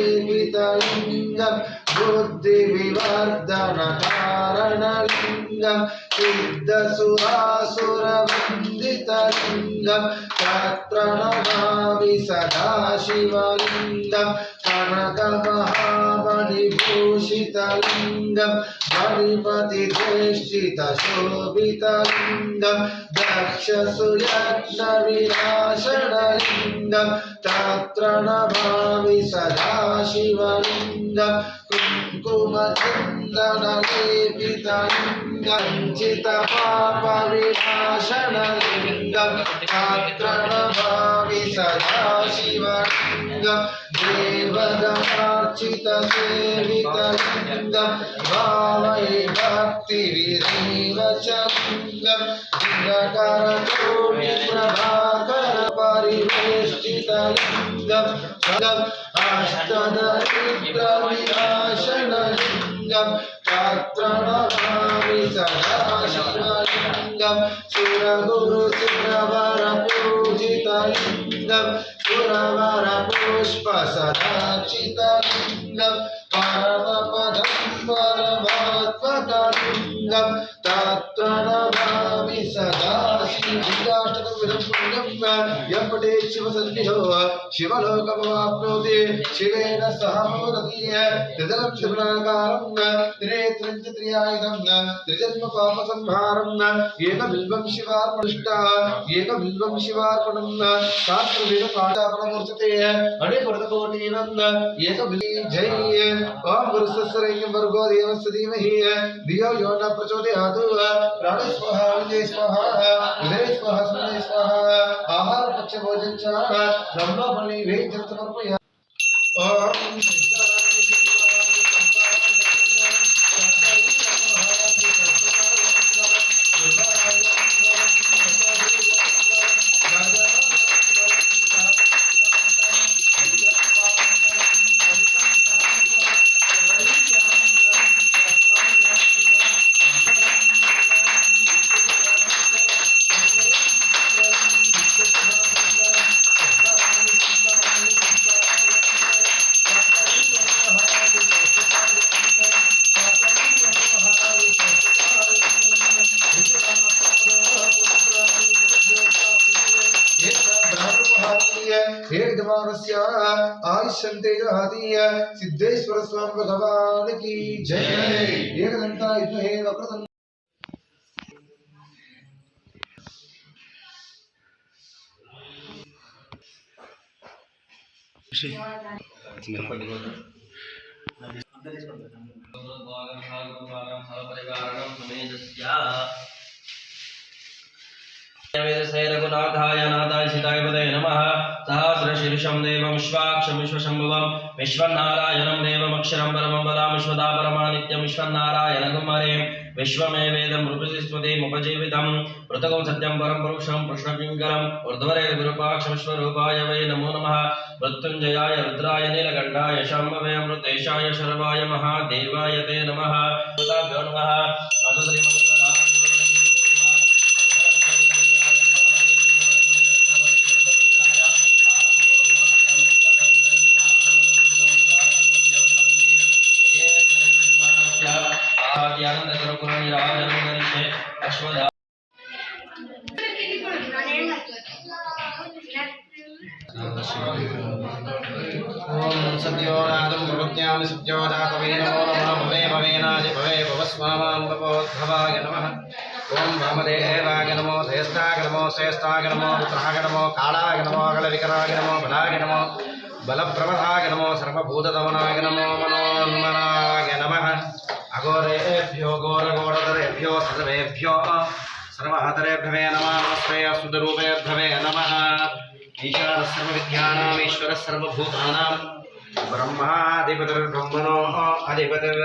जीवितलिङ्गं बुद्धिविवर्धनकारणलिङ्गं सिद्धसुरासुरवन्दितलिङ्गं तत्र न शिवलिङ्ग भूषितलिन्द्रेष्टितशोभितल दक्ष सुरत्नविनाशनलिन्द तत्र न भावि सदा शिवलिङ्गं शिवलिन्द न्दनलेपितं कञ्चितपापविनाशनलिङ्गं गात्रणभावि सदाशिवलिङ्गं देवदमार्चितसेवितलिङ्गं भावये भक्तिविरैवचलिङ्गं लिङ्गकरतोणिप्रभाकरपरिवेष्टितलिङ्गं तत्प्रणमामि सदाशिवलिङ्गं सुरगुरुसुरवरपूजितलिङ्गं सुरवरपुष्प सदाचितलिङ्गं परमपदं परमात्मतलिङ्गं तत्प्रणमामि सदाशिवलिङ्गाष्टकविधं यपटे शिवसन्निधो शिवलोकमवाप्नोति शिवेन सह मोदति त्रिदलं त्रिगुणाकारं त्रिनेत्रं च त्रियायुधं त्रिजन्म पापसंहारं एकबिल्वं शिवार्पणिष्टा एकबिल्वं शिवार्पणं शास्त्रवेदपाठापणमूर्चते अणिपुरतकोटीनं एकबिल्ली जय ॐ गुरुसस्सरयं वर्गो देवस्य धीमहि धियो यो न प्रचोदयात् प्राणे स्वाहा विजय स्वाहा विजय स्वाहा सुजय स्वाहा ఆహార పచ్చ భోజించ బ్రహ్మఫలి వేయి చెప్తున్నప్పుడు विद्महे वक्रतुण्ड परिवारणं समेतस्य वेदसेरघुनाथाय नाथाय सीताय पदे नमः। सहस्रशीर्षं देवं विश्वाक्षं विश्वशम्भुवं विश्वनारायणं देवमक्षरं परमं वदामि विश्वदा परमानित्यं विश्वनारायणगं हरें विश्वमेवेदं रूपसिस्मतीमुपजीवितं पृथगं सत्यं परं पुरुषं कृष्णपिङ्गलम् ऊर्ध्वरे रूपाक्षविश्वरूपाय वै नमो नमः। मृत्युञ्जयाय रुद्राय नीलकण्ठाय शाम्भवे अमृतेशाय शर्वाय महादेवाय ते नमः। नमः। శ్రేష్టాగ నమో రుద్రాగ నమో కాళాగ నమో అగలవికరాగ నమో బలాగ నమో బలప్రవధాగ నమో సర్వభూతదమనాగ నమో మనోన్మనాగ నమ. అఘోరేభ్యో ఘోరఘోరధరేభ్యో సర్వేభ్యో సర్వహతరేభ్యవే నమ. నమశ్రేయ సుదరూపేభ్యవే నమ. ఈశాన సర్వవిద్యానాం ఈశ్వర బ్రహ్మాధిపతిర్బ్రహ్మణో అధిపతిర్.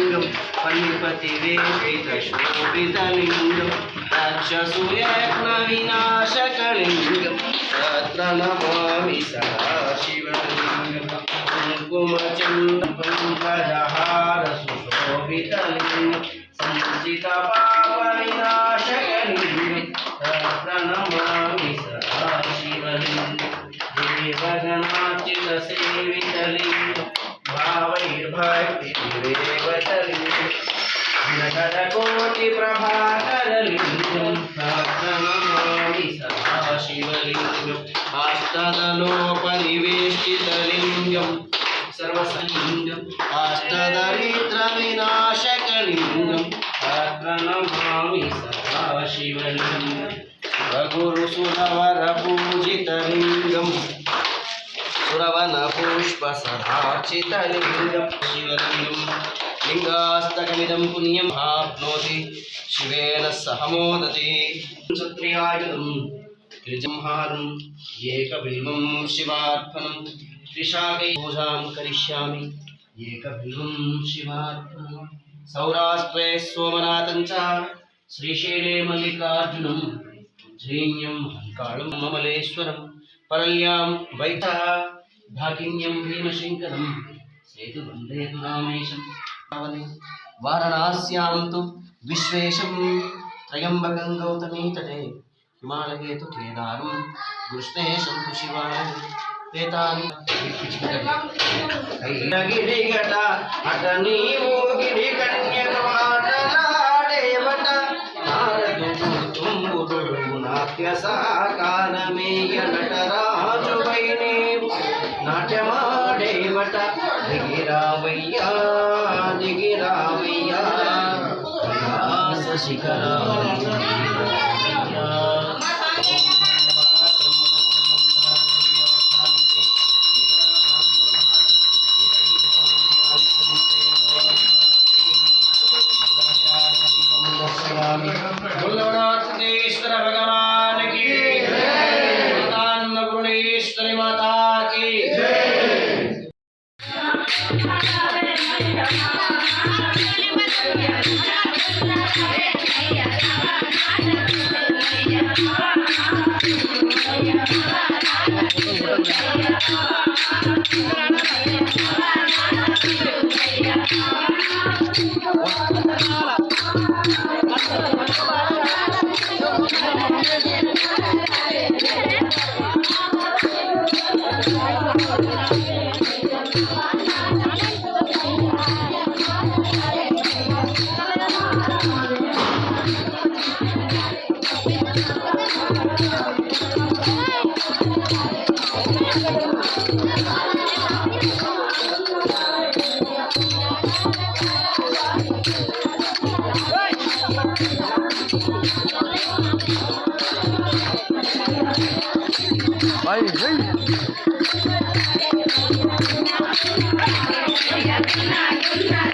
पल्पतिवेपितशोभितलिङ्गं दक्षसुयज्ञविनाशकलिङ्गं तत्र नमामि सदा शिवलिङ्गं कुङ्कुमचन्दपङ्कजहारसुशोभितलिङ्गं सञ्चितपापविनाशकलिङ्गं तत्र नमामि सदा शिवलिङ्गं भावैर्भक्तिरेव तरि नगरकोटिप्रभाकरलिङ्गं नमामि सदा शिवलिङ्गम् आस्तदलोपरिवेष्टितलिङ्गं सर्वसलिङ्गम् आस्तदरिद्रविनाशकलिङ्गं तत्र नमामि सदा शिवलिङ्गं स्वगुरुसुरवरपूजितलिङ्गम् సురవన పుష్ప లింగాస్తకమిదం పుణ్యం ఆప్నోతి శివేన సహమోదతి సుత్రియాయుధం త్రిజంహారం ఏకబిల్వం శివార్పణం త్రిశాకై పూజాం కరిష్యామి ఏకబిల్వం శివార్పణం సౌరాష్ట్రే సోమనాథం చ శ్రీశైలే మల్లికార్జునం శ్రీణ్యం హంకాళం మమలేశ్వరం పరల్యాం వైతః ఢాకిన్యం భీమశంకరం. సేతు వందయతు రామేశం. వారణాస్యాం తు విశ్వేశం. త్రయంబకం గౌతమీ తటే. హిమాలయేతు కేదారం. కృష్ణేశం తు శివాయం. పేతాని గిరిగట అట నీవు గిరికన్యక నారదు తుంగుడు నాట్య సాకారమేయ నటరా నాట్యమాడేవట దిగిరావయ్యా దిగిరావయ్యా. Kailasa 你？Thank you.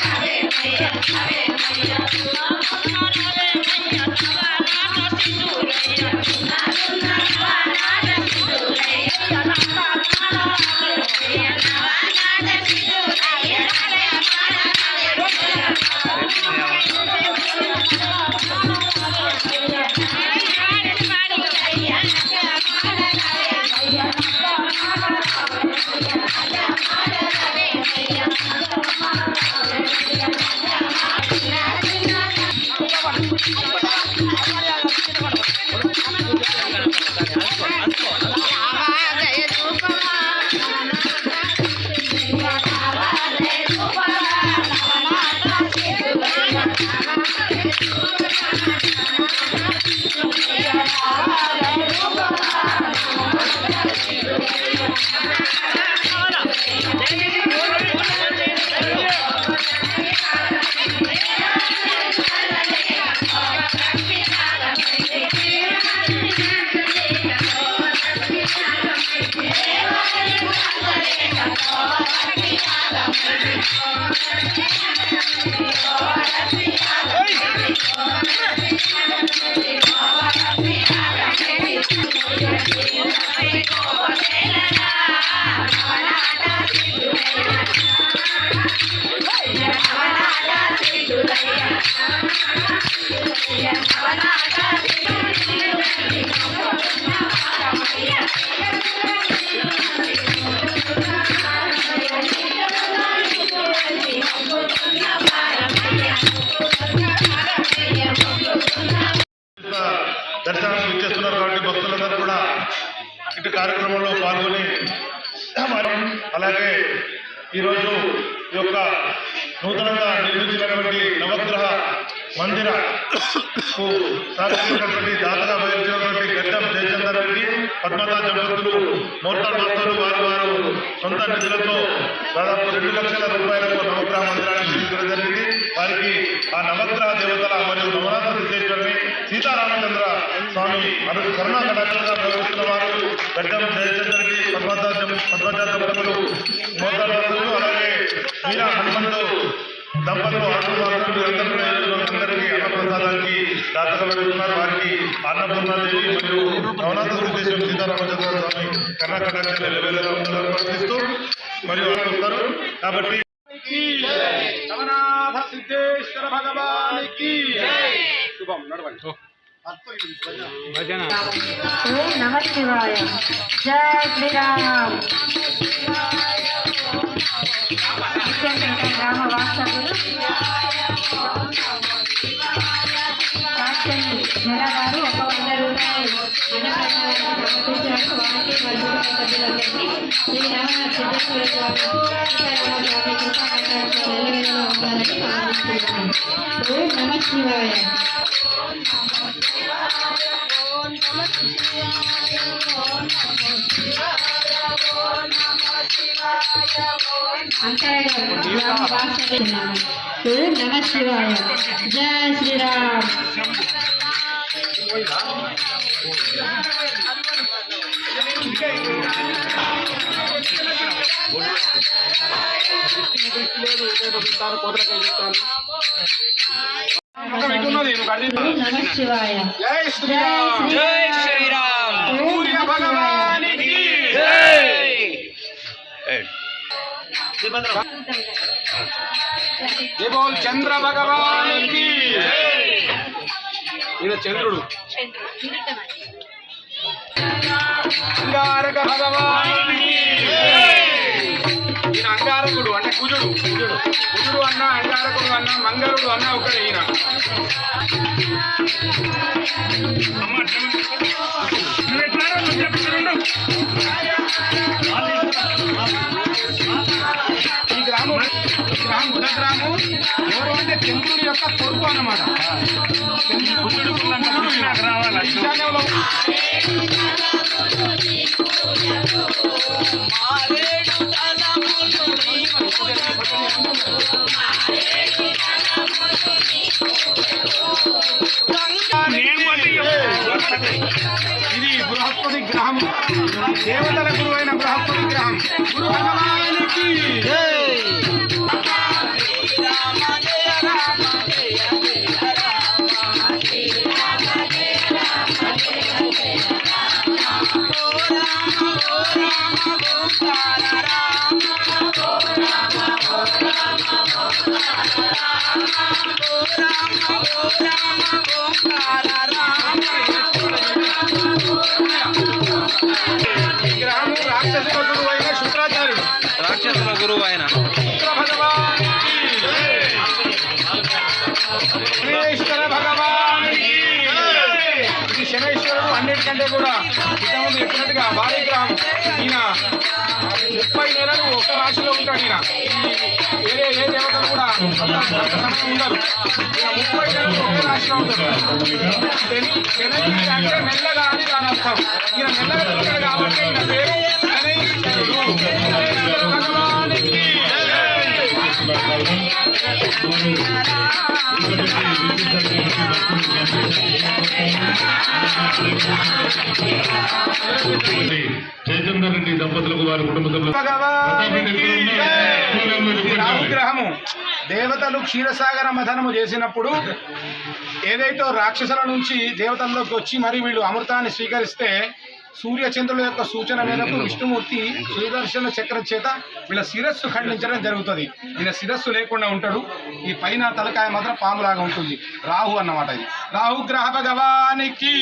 Thank you. సహకరించినటువంటి దాతగా వహించినటువంటి గడ్డం జయచందర్ రెడ్డి పద్మత దంపతులు మోర్తాడ్ మాస్టర్లు వారు వారు సొంత నిధులతో దాదాపు రెండు లక్షల రూపాయలకు నవగ్రహ మందిరాన్ని నిర్మించడం జరిగింది. వారికి ఆ నవగ్రహ దేవతల మరియు నవరాత్ర సిద్ధేశ్వరిని సీతారామచంద్ర స్వామి అను కరుణా కటాక్షంగా వ్యవహరిస్తున్న వారు గడ్డం జయచంద్ర రెడ్డి పద్మత దంపతులు మోర్తాడ్ మాస్టర్లు అలాగే మీరా హనుమంతు దంపతులు ఆశీర్వాదాలు అందరూ అందరికీ అన్నప్రసాదానికి దాతగా వెళ్తున్నారు వారికి అన్నపూర్ణాదేవి మరియు నవనాథ ఉద్దేశం సీతారామచంద్ర స్వామి కర్ణాకటాక్ష లెవెల్లో ఉండాలని ప్రార్థిస్తూ మరియు వారు వస్తారు కాబట్టి నవనాథ సిద్ధేశ్వర భగవానికి శుభం. నడవండి. ఓం. నమ శివాయ జయ శ్రీరామ్. నెలవారు ఒక వంద రూపాయలు అన్నప్రసాదాన్ని సమర్పించినట్టు వారికి మరియు సభ్యులందరికీ శ్రీరామ సిద్ధేశ్వర స్వామి సీతారామ స్వామి కృపా కటాక్ష నెలవేళలో ఉండాలని ప్రార్థిస్తున్నాను ఓం నమ శివాయ ఓం నమ శివాయ. జయ శ్రీరామ్ ఓం నమ శివాయ. జై జయ శ్రీరామ్. శ్రీరామ్ ఓం సూర్య నమ శివాయ భగవానికి జై బోల్ చంద్ర భగవానికి ఈయన చంద్రుడు. అంగారక ఈయన అంగారకుడు అంటే కుజుడు. కుజుడు. కుజుడు అన్న అంగారకుడు అన్న మంగళుడు అన్న ఒకడే ఈయన. ఈ గ్రామం ఈ గ్రామం బుధ గ్రామం ఎవరు అంటే చంద్రుడి యొక్క కొడుకు అన్నమాట. దేవతల గురువైన అయిన బృహస్పతి గ్రహం గురు భగవానికి కంటే కూడా ఇంతకుముందు చెప్పినట్టుగా భారీ గ్రహం ఈయన ముప్పై నెలలు ఒక్క రాశిలో ఉంటాడు ఈయన వేరే ఏ దేవతలు కూడా ఉండరు ఈయన ముప్పై నెలలు ఒకే రాశిలో ఉంటారు అంటే మెల్లగా అని దాని అర్థం ఈయన మెల్లగా తిరుగుతాడు కాబట్టి ఈయన పేరు భగవానికి జయచంద్ర రెడ్డి దంపతులకు వారి కుటుంబ రాహుగ్రహము దేవతలు క్షీరసాగర మథనము చేసినప్పుడు ఏదైతే రాక్షసుల నుంచి దేవతల్లోకి వచ్చి మరి వీళ్ళు అమృతాన్ని స్వీకరిస్తే సూర్యచంద్రుల యొక్క సూచన మేరకు విష్ణుమూర్తి సుదర్శన చక్రం చేత వీళ్ళ శిరస్సు ఖండించడం జరుగుతుంది. వీళ్ళ శిరస్సు లేకుండా ఉంటాడు. ఈ పైన తలకాయ మాత్రం పాములాగా ఉంటుంది. రాహు అన్నమాట ఇది. రాహు గ్రహ భగవానికి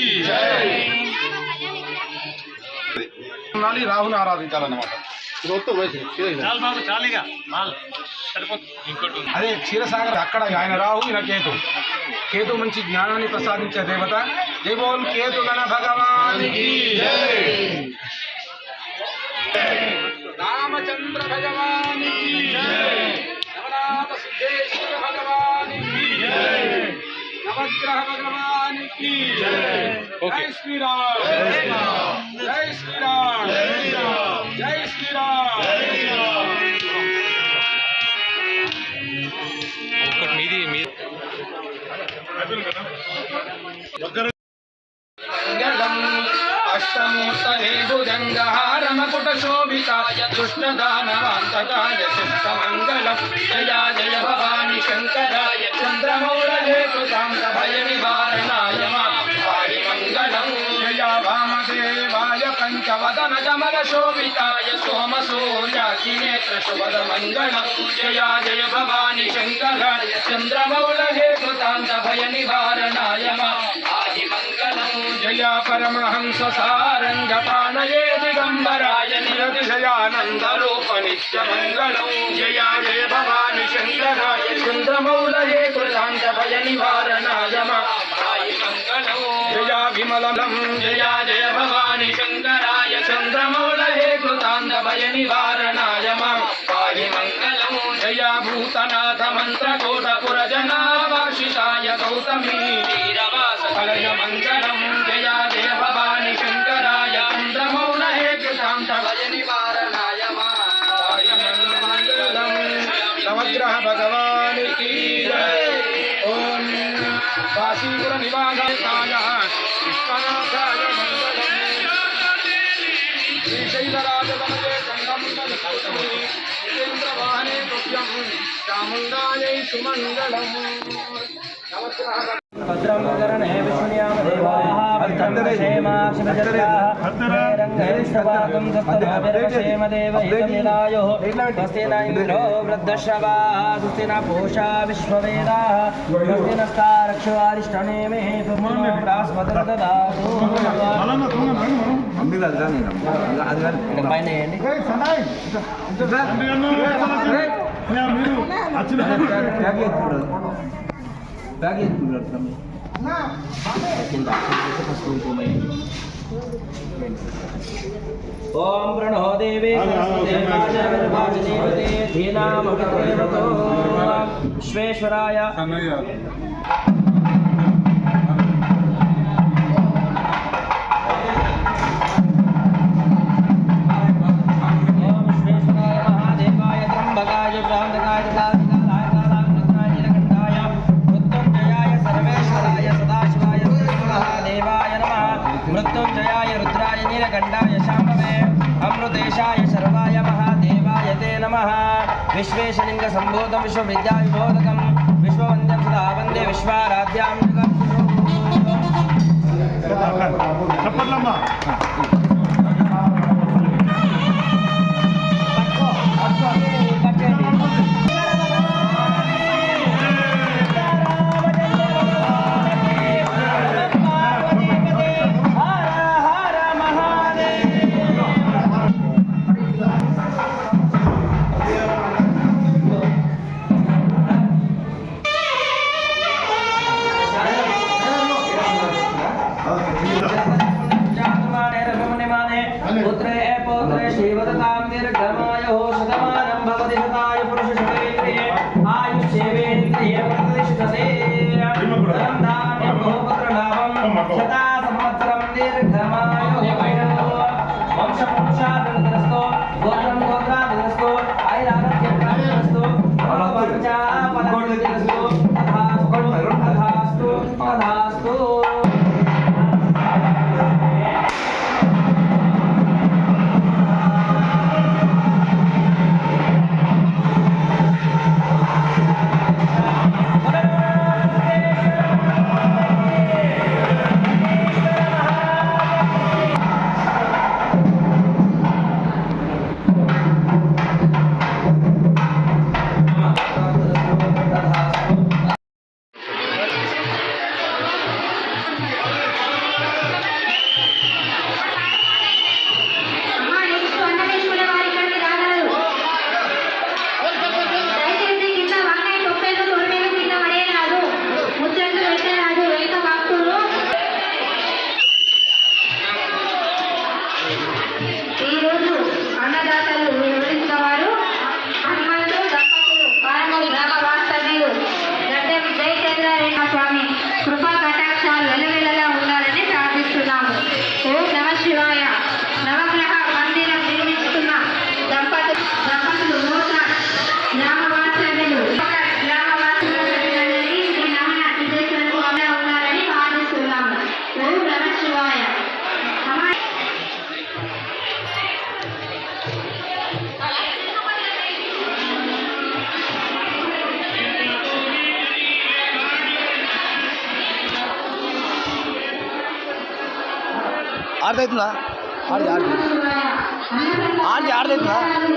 రాహుని ఆరాధించాలన్నమాట. అదే క్షీరసాగర్ అక్కడ ఆయన రాహు ఈయన కేతు. కేతు మంచి జ్ఞానాన్ని ప్రసాదించే దేవత. జై బోల్ కేతు గణ భగవానికి రామ రామచంద్ర భగవాని నవనాథ సిద్ధేశ్వర భగవాని నవగ్రహ భగవాని జై. శ్రీరామ్. జై శ్రీరామ్. జై మంగళం అష్టమూర్తయే భుజంగహారమకుట దుష్టదానవాంతకాయ శిష్టమంగళం జయా జయ భవాని శంకరాయ చంద్రమౌళయే కృతాంత భయ నివారణాయ మా వారి మంగళం జయా వామదేవాయ పంచవదన కమల శోభితాయ సోమ సూర్యాకి నేత్ర శుభద మంగళం జయా పరమహంస సారంగ పాణయే దిగంబరాయ నిరతిశయానంద రూప నిత్య మంగళం జయ జయ భవాని శంకరాయ చంద్రమౌళయే కృతాంత భయ నివారణాయ మంగళం జయ విమలం జయ జయ భవాని శంకరాయ చంద్రమౌళయే కృతాంత భయ నివారణాయ మంగళం జయ భూతనాథ మంత్ర కోట పురజనావాసితాయ గౌతమీ వీరవాస మంగళం కాశీపుర నివాసాయ విశ్వనాథాయ మంగళం శ్రీశైలరాజతమజే సంగమంగళ జితేంద్రవాహనే తుభ్యం చాముండాయై సుమంగళం నవగ్రహ భద్రం కరణే విష్ణుయామ దేవాః భద్రం క్షేమాక్షిమజత్రాः Bagay tulad kami. Na, bakit? Kung bakit sa pasong kumain. ॐ प्रणो देवे धीनामभितो विश्वेश्वराय మృత్యుంజయాయ రుద్రాయ నీలకంఠాయ శాంభవే అమృతేశాయ శర్వాయ మహాదేవాయ తే నమ విశ్వేశలింగ సంబోధం విశ్వవిద్యా విబోధకం విశ్వవంద్యం సదా వందే విశ్వారాధ్యాం చెప్పట్లమ్మా ಆಡ್ತೈತಲ್ಲ ಆಡ್ಜಿ ಆಡ್ಜಿ ಆಡ್ಜಿ ಆಡ್ತೈತಲ್ಲ